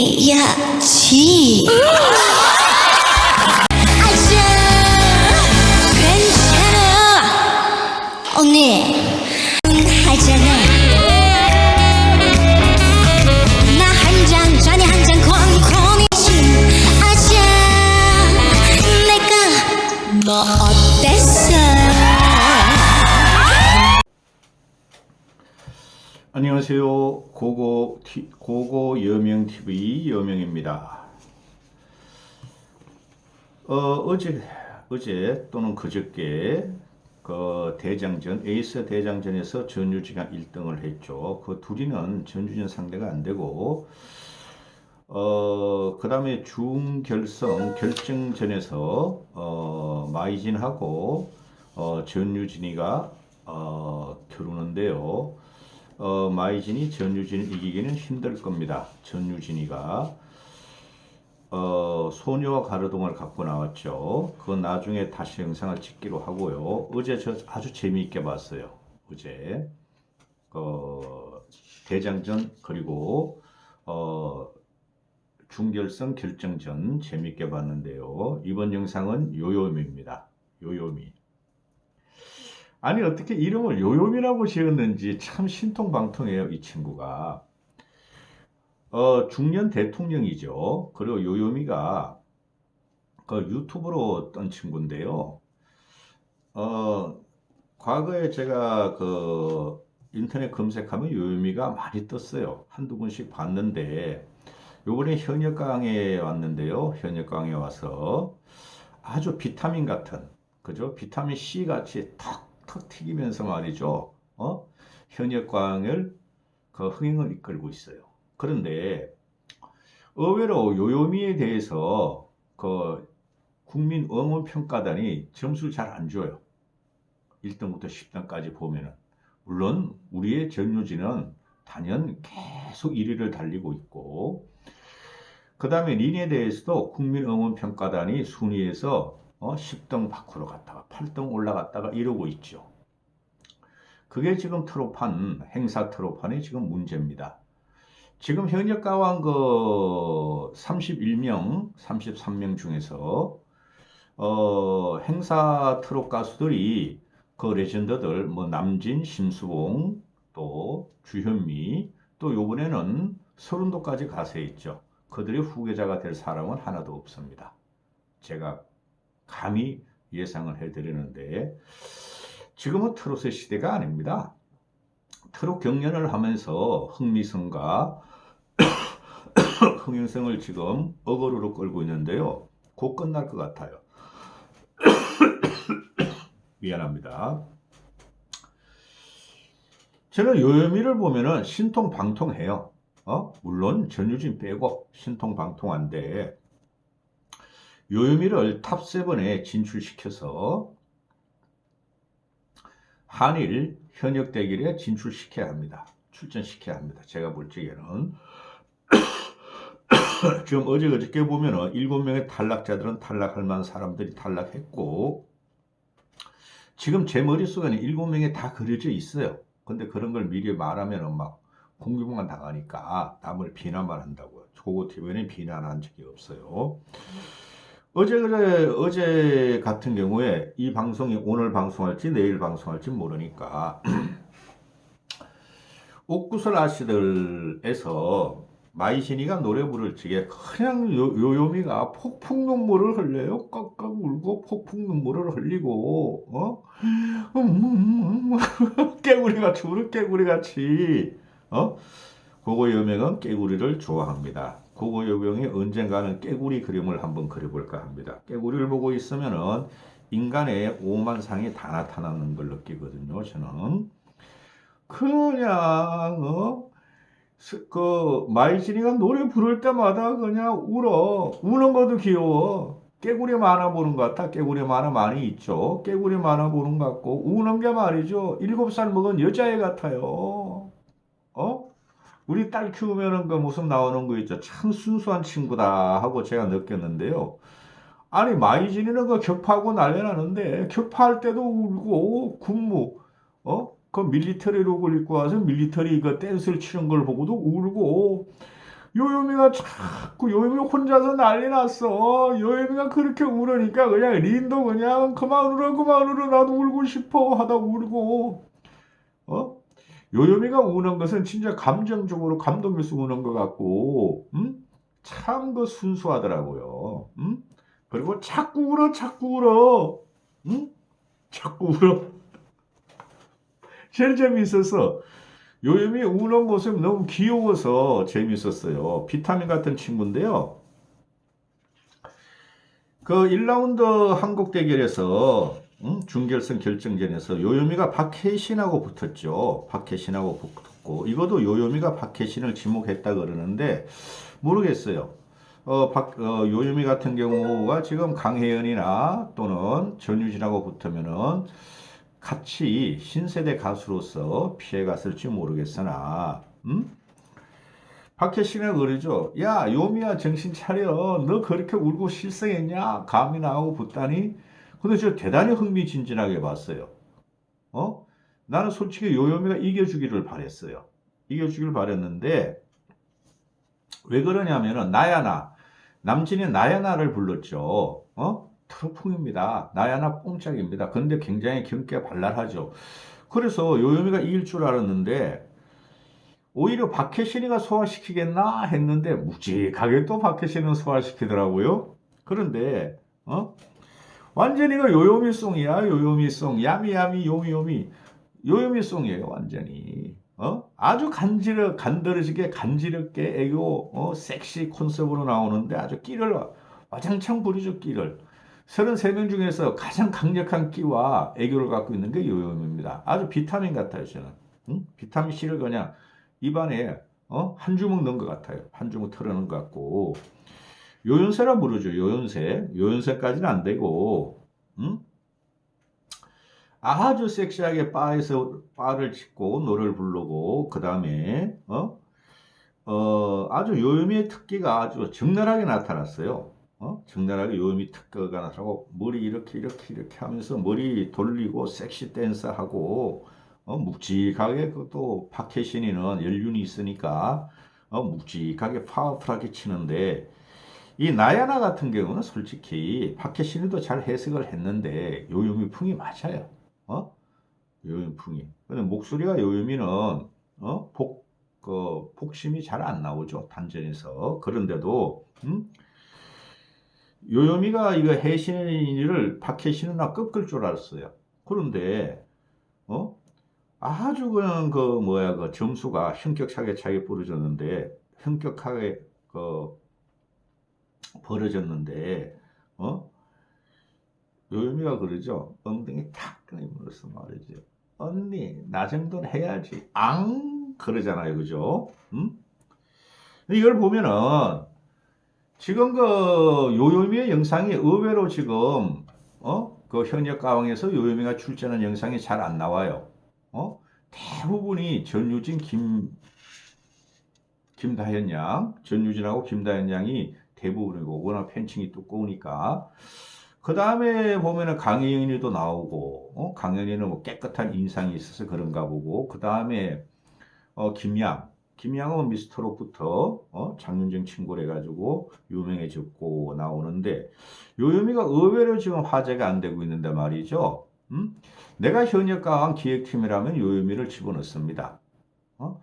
괜찮아 언니 잔 콩콩이지. 아자 내가 너 어땠어? 안녕하세요. 고고 티, 고고 여명 TV 여명입니다. 어, 어제 어제 또는 그저께 그 대장전 에이스 대장전에서 전유지가 1등을 했죠. 그 둘이는 전주전 상대가 안 되고 어, 그 다음에 중결성 결정전에서 어, 마이진하고 어, 전유진이가 어, 겨루는데요. 어, 마이진이 전유진을 이기기는 힘들 겁니다. 전유진이가 어, 소녀와 가르동을 갖고 나왔죠. 그건 나중에 다시 영상을 찍기로 하고요. 어제 저 아주 재미있게 봤어요. 어제 어, 대장전 그리고 어, 중결성 결정전 재미있게 봤는데요. 이번 영상은 요요미입니다. 요요미. 아니 어떻게 이름을 요요미라고 지었는지 참 신통방통해요 이 친구가. 어 중년 대통령이죠. 그리고 요요미가 그 유튜브로 떤 친구인데요. 어 과거에 제가 그 인터넷 검색하면 요요미가 많이 떴어요. 한두 번씩 봤는데 요번에 현역강에 왔는데요. 현역강에 와서 아주 비타민 같은 그죠? 비타민 C 같이 턱 턱 튀기면서 말이죠. 어? 현역광을 그 흥행을 이끌고 있어요. 그런데 의외로 요요미에 대해서 그 국민 응원 평가단이 점수를 잘 안 줘요. 1등부터 10등까지 보면은 물론 우리의 전유진은 단연 계속 1위를 달리고 있고 그 다음에 린에 대해서도 국민 응원 평가단이 순위에서 어, 10등 밖으로 갔다가 8등 올라갔다가 이러고 있죠. 그게 지금 트로판, 행사 트로판이 지금 문제입니다. 지금 현역 가왕 그 31명, 33명 중에서 어, 행사 트롯 가수들이 그 레전드들 뭐 남진, 심수봉, 또 주현미, 또 요번에는 서른도까지 가세했죠. 그들이 후계자가 될 사람은 하나도 없습니다. 제가 감히 예상을 해드리는데 지금은 트롯의 시대가 아닙니다. 트롯 경연을 하면서 흥미성과 흥행성을 지금 어거루로 끌고 있는데요. 곧 끝날 것 같아요. 미안합니다. 저는 요요미를 보면은 신통방통해요. 어? 물론 전유진 빼고 신통방통한데 요요미를 탑7에 진출시켜서 한일 현역 대결에 진출시켜야 합니다. 출전시켜야 합니다. 제가 볼 적에는 지금 어제 어저께 보면은 7명의 탈락자들은 탈락할 만한 사람들이 탈락했고 지금 제 머릿속에는 7명이 다 그려져 있어요. 근데 그런 걸 미리 말하면은 막 공격만 당하니까 남을 비난만 한다고요. 고고 TV는 비난한 적이 없어요. 어제 그래 어제 같은 경우에 이 방송이 오늘 방송할지 내일 방송할지 모르니까 옥구슬 아씨들에서 마이신이가 노래 부를 적에 그냥 요, 요요미가 폭풍 눈물을 흘려요. 깍깍 울고 폭풍 눈물을 흘리고 어? 음, 깨구리같이 울어 깨구리같이 어? 그거 여명은 깨구리를 좋아합니다. 그거 여명이 언젠가는 깨구리 그림을 한번 그려볼까 합니다. 깨구리를 보고 있으면은 인간의 오만상이 다 나타나는 걸 느끼거든요. 저는 그냥 어? 스- 그 마이진이가 노래 부를 때마다 그냥 울어. 우는 것도 귀여워. 깨구리 만화 보는 것 같아. 깨구리 만화 많이 있죠. 깨구리 만화 보는 것 같고 우는 게 말이죠. 일곱 살 먹은 여자애 같아요. 어? 우리 딸 키우면은 그 무슨 나오는 거 있죠. 참 순수한 친구다 하고 제가 느꼈는데요. 아니 마이진이는 그 격파하고 난리 나는데 격파할 때도 울고 군무 어? 그 밀리터리 룩을 입고 와서 밀리터리 그 댄스를 치는 걸 보고도 울고 요요미가 자꾸 요요미 혼자서 난리 났어. 요요미가 그렇게 울으니까 그냥 린도 그냥 그만 울어 그만 울어 나도 울고 싶어 하다 울고 어? 요요미가 우는 것은 진짜 감정적으로 감동해서 우는 것 같고 음? 참 그 순수하더라고요. 음? 그리고 자꾸 울어 자꾸 울어 음? 자꾸 울어 제일 재미있어서 요요미 우는 모습이 너무 귀여워서 재밌었어요. 비타민 같은 친구인데요. 그 1라운드 한국 대결에서 음, 준결승 결정전에서 요요미가 박혜신하고 붙었죠. 박혜신하고 붙었고 이것도 요요미가 박혜신을 지목했다 그러는데 모르겠어요. 어, 박, 어, 요요미 같은 경우가 지금 강혜연이나 또는 전유진하고 붙으면은 같이 신세대 가수로서 피해갔을지 모르겠으나, 음? 박혜신이 그러죠. 야, 요미야, 정신 차려. 너 그렇게 울고 실성했냐? 감이 나오고 붙다니? 근데 저 대단히 흥미진진하게 봤어요. 어? 나는 솔직히 요요미가 이겨주기를 바랬어요. 이겨주기를 바랬는데, 왜 그러냐면은, 나야나. 남진이 나야나를 불렀죠. 어? 트로풍입니다. 나야나 뽕짝입니다. 근데 굉장히 경기가 발랄하죠. 그래서 요요미가 이길 줄 알았는데 오히려 박혜신이가 소화시키겠나 했는데 묵직하게 또 박혜신은 소화시키더라고요. 그런데 어? 완전히가 요요미송이야. 요요미송. 야미야미 요미요미. 요요미송이에요. 완전히. 어? 아주 간지러 간드러지게 간지럽게 애교 어? 섹시 콘셉트로 나오는데 아주 끼를 와장창 부리죠 끼를. 33명 중에서 가장 강력한 끼와 애교를 갖고 있는 게 요요미입니다. 아주 비타민 같아요, 저는. 응? 비타민 C를 그냥 입안에 어? 한 주먹 넣은 것 같아요. 한 주먹 털어놓은 것 같고. 요연세라 부르죠, 요연세. 요연세까지는 안 되고, 응? 아주 섹시하게 바에서 바를 짓고 노래를 부르고, 그 다음에, 어? 어, 아주 요요미의 특기가 아주 적나라하게 나타났어요. 어? 적나라하게 요요미 특허가 나타나고 머리 이렇게 이렇게 이렇게 하면서 머리 돌리고 섹시 댄스 하고 어? 묵직하게 그또 박혜신이는 연륜이 있으니까 어? 묵직하게 파워풀하게 치는데 이 나야나 같은 경우는 솔직히 박혜신이도 잘 해석을 했는데 요요미 풍이 맞아요. 어? 요요미 풍이. 근데 목소리가 요요미는 어? 복, 그, 복심이 잘 안 나오죠. 단전에서. 그런데도 음? 요요미가 이거 해신이를 박해신이나 꺾을 줄 알았어요. 그런데 어 아주 그냥 그 뭐야 그 점수가 현격하게 차게 벌어졌는데 현격하게 그 벌어졌는데 어 요요미가 그러죠. 엉덩이 탁 끊어물어서 말이죠. 언니 나 정도는 해야지. 앙 그러잖아요, 그죠? 음? 이걸 보면은 지금 그 요요미의 영상이 의외로 지금 어? 그 현역 가왕에서 요요미가 출전한 영상이 잘 안 나와요. 어? 대부분이 전유진 김 김다현 양, 전유진하고 김다현 양이 대부분이고 워낙 팬층이 두꺼우니까 그 다음에 보면은 강혜인이도 나오고 어? 강혜인은 뭐 깨끗한 인상이 있어서 그런가 보고 그 다음에 어, 김양 김양은 미스터롯부터 어? 장윤정 친구를 해가지고 유명해졌고 나오는데 요요미가 의외로 지금 화제가 안 되고 있는데 말이죠. 음? 내가 현역가왕 기획팀이라면 요요미를 집어넣습니다. 어?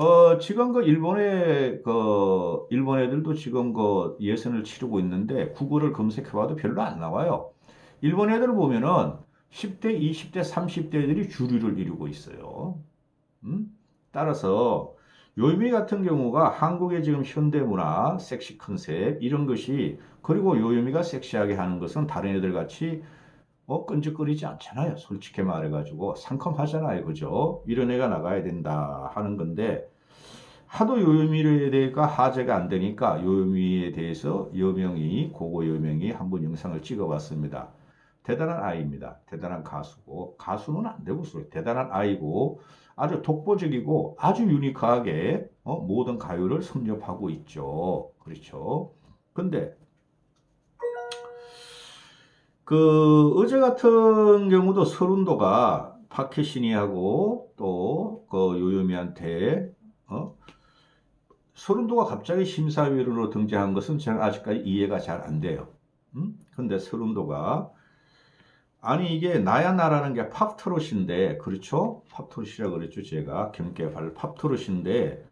어, 지금 그 일본의 그 일본 애들도 지금 그 예선을 치르고 있는데 구글을 검색해봐도 별로 안 나와요. 일본 애들 보면은 10대, 20대, 30대들이 주류를 이루고 있어요. 음? 따라서 요요미 같은 경우가 한국의 지금 현대문화, 섹시 컨셉 이런 것이 그리고 요요미가 섹시하게 하는 것은 다른 애들 같이 어, 끈적거리지 않잖아요. 솔직히 말해가지고 상큼하잖아요. 그죠? 이런 애가 나가야 된다 하는 건데 하도 요요미에 대해가 화제가 안 되니까 요요미에 대해서 여명이 고고 여명이 한 번 영상을 찍어봤습니다. 대단한 아이입니다. 대단한 가수고 가수는 안 되고 대단한 아이고 아주 독보적이고 아주 유니크하게 어, 모든 가요를 섭렵하고 있죠. 그렇죠. 근데 그 어제 같은 경우도 서른도가 파케시니하고 또그 요요미한테 어? 서른도가 갑자기 심사위원으로 등장한 것은 저는 아직까지 이해가 잘 안 돼요. 음? 근데 서른도가 아니 이게 나야 나라는 게 팝트롯인데 그렇죠? 팝트롯이라 그랬죠 제가 경계발 팝트롯인데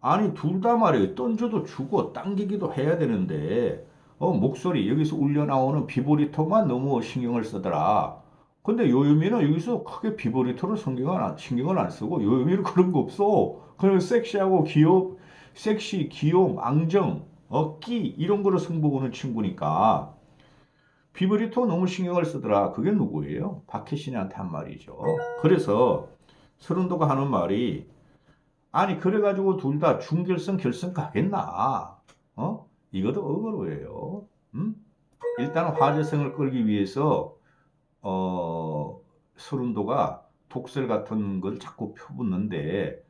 아니 둘 다 말이에요 던져도 주고 당기기도 해야 되는데 어 목소리 여기서 울려 나오는 비보리토만 너무 신경을 쓰더라. 근데 요요미는 여기서 크게 비보리토를 신경을 안, 신경을 안 쓰고 요요미는 그런 거 없어. 그냥 섹시하고 귀엽, 섹시, 귀여움, 앙정, 어끼 이런 거로 승부 보는 친구니까 비브리토 너무 신경을 쓰더라. 그게 누구예요? 박혜신이한테 한 말이죠. 그래서 서른도가 하는 말이 아니 그래가지고 둘 다 중결승 결승 가겠나? 어? 이것도 어그로예요. 음? 일단 화제성을 끌기 위해서 어 서른도가 독설 같은 걸 자꾸 펴붓는데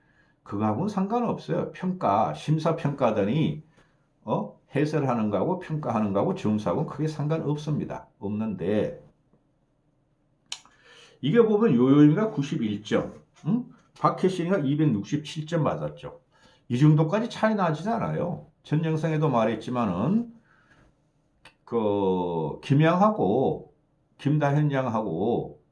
그거하고는 상관없어요. 평가 심사 평가단이 어? 해설하는 거하고 평가하는 거하고 점수하고는 크게 상관없습니다. 없는데 이게 보면 요요미가 91점, 응? 박혜신이가 267점 맞았죠. 이 정도까지 차이 나지 않아요. 전 영상에도 말했지만은 그 김양하고 김다현 양하고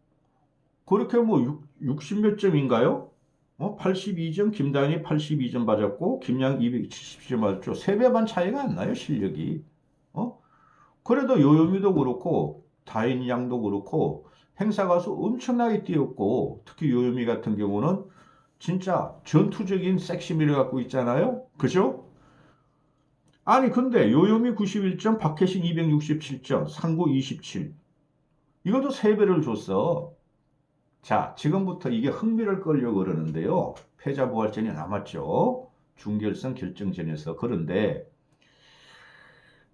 그렇게 뭐 60몇 점인가요? 어, 82점, 김다현이 82점 맞았고, 김양 270점 맞았죠. 3배 반 차이가 안 나요, 실력이. 어? 그래도 요요미도 그렇고, 다인 양도 그렇고, 행사 가서 엄청나게 뛰었고, 특히 요요미 같은 경우는 진짜 전투적인 섹시미를 갖고 있잖아요? 그죠? 아니, 근데 요요미 91점, 박혜신 267점, 상구 27. 이것도 3배를 줬어. 자, 지금부터 이게 흥미를 끌려고 그러는데요. 패자부활전이 남았죠. 중결승 결정전에서. 그런데,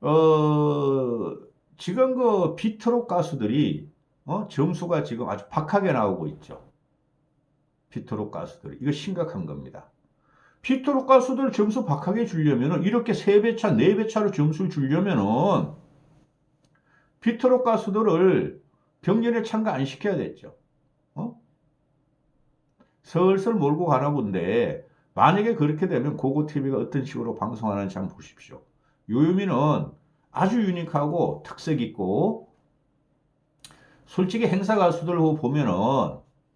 어, 지금 그 비트록 가수들이, 어, 점수가 지금 아주 박하게 나오고 있죠. 비트록 가수들이. 이거 심각한 겁니다. 비트록 가수들 점수 박하게 주려면은, 이렇게 3배 차, 4배 차로 점수를 주려면은, 비트록 가수들을 병렬에 참가 안 시켜야 됐죠. 어? 슬슬 몰고 가나 본데 만약에 그렇게 되면 고고TV가 어떤 식으로 방송하는지 한번 보십시오. 요요미는 아주 유니크하고 특색 있고 솔직히 행사 가수들 보면은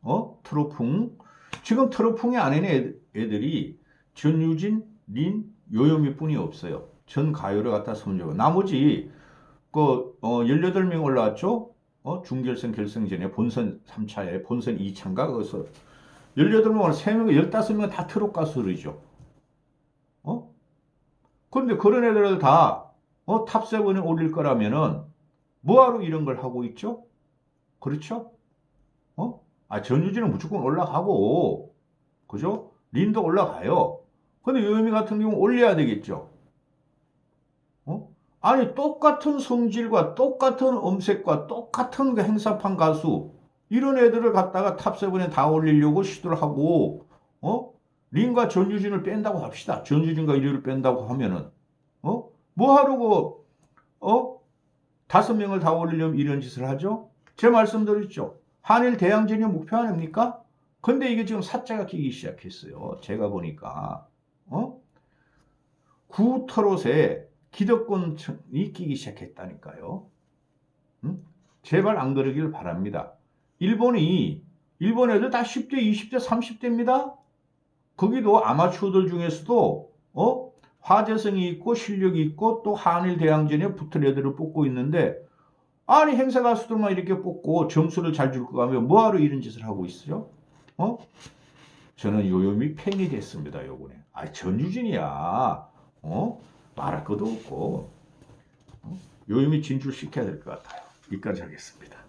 어? 트로풍 지금 트로풍이 아닌 애- 애들이 전유진, 린, 요요미 뿐이 없어요. 전 가요를 갖다 손주고 나머지 그 어, 18명 올라왔죠? 어, 중결승 결승전에 본선 3차에 본선 2차인가 거기서 18명, 3명, 15명 다 트롯 가수들이죠. 어? 근데 그런 애들을 다 어, 탑7에 올릴 거라면은 뭐하러 이런 걸 하고 있죠? 그렇죠? 어? 아, 전유진은 무조건 올라가고 그죠? 린도 올라가요. 근데 요요미 같은 경우 올려야 되겠죠. 어? 아니 똑같은 성질과 똑같은 음색과 똑같은 그 행사판 가수 이런 애들을 갖다가 탑세븐에 다 올리려고 시도를 하고 어? 린과 전유진을 뺀다고 합시다. 전유진과 이리를 뺀다고 하면은 어? 뭐 하려고 어? 다섯 명을 다 올리려면 이런 짓을 하죠? 제 말씀드렸죠. 한일 대항전이 목표 아닙니까? 근데 이게 지금 사자가 끼기 시작했어요. 제가 보니까 어? 구터롯에 기득권이 끼기 시작했다니까요. 음? 제발 안 그러길 바랍니다. 일본이 일본 애들 다 10대, 20대, 30대입니다. 거기도 아마추어들 중에서도 어? 화제성이 있고 실력이 있고 또 한일 대항전에 붙을 애들을 뽑고 있는데 아니 행사 가수들만 이렇게 뽑고 점수를 잘 줄 거 하면 뭐하러 이런 짓을 하고 있어요? 어? 저는 요요미 팬이 됐습니다, 요번에. 아, 전유진이야. 어? 말할 것도 없고. 어? 요요미 진출시켜야 될 것 같아요. 여기까지 하겠습니다.